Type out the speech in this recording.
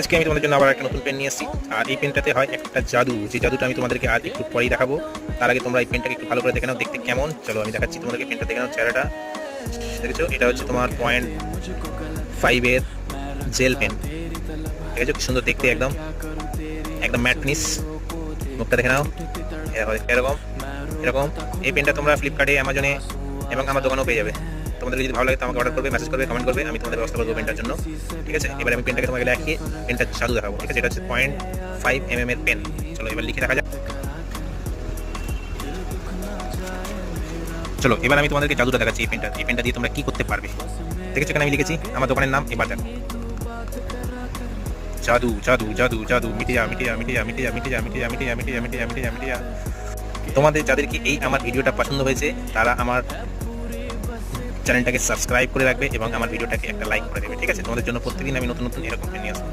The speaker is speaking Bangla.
আজকে আমি তোমাদের জন্য আবার একটা নতুন পেন নিয়ে এসেছি। আর এই পেনটাতে হয় একটা জাদু। যে জাদুটা আমি তোমাদেরকে আজ একটু পরেই দেখাবো। তার আগে তোমরা এই পেনটাকে একটু ভালো করে দেখে নাও, দেখতে কেমন। চলো, আমি দেখাচ্ছি তোমাদেরকে পেনটা দেখে নাও, চেহারাটা। দেখেছ? এটা হচ্ছে তোমার পয়েন্ট ফাইভের জেল পেন আছে? কি সুন্দর দেখতে একদম। একদম ম্যাট ফিনিশ মুখটা দেখে নাও। এরকম এরকম। এই পেনটা তোমরা ফ্লিপকার্টে অ্যামাজনে এবং আমার দোকানেও পেয়ে যাবে। তোমাদের যদি ভালো লাগে তো আমাকে অর্ডার করবে মেসেজ করবে কমেন্ট করবে আমি তোমাদের ব্যবস্থা করব পেনটার জন্য ঠিক আছে এবার আমি পেনটাকে তোমাকে দেখিয়ে পেনটা জাদু দেখাবো ঠিক আছে এটা হচ্ছে পয়েন্ট ফাইভ এম এর পেন চলো এবার লিখে দেখা যাক চলো এবার আমি তোমাদেরকে জাদুটা দেখাচ্ছি এই পেনটা এই পেনটা দিয়ে তোমরা কি করতে পারবে দেখেছ এখানে আমি লিখেছি আমার দোকানের নাম এবার দেখো জাদু জাদু জাদু জাদু মিটিয়া মিটিয়া মিটিয়া মিটিয়া মিটিয়া মিটিয়া মিটিয়া মিটিয়া মিটিয়া মিটিয়া মিটিয়া তোমাদের যাদেরকে এই আমার ভিডিওটা পছন্দ হয়েছে তারা আমার চ্যানেলটাকে সাবস্ক্রাইব করে রাখবে এবং আমার ভিডিওটাকে একটা লাইক করে দেবে, ঠিক আছে? তোমাদের জন্য প্রত্যেকদিন আমি নতুন নতুন এরকম নিয়ে আসব।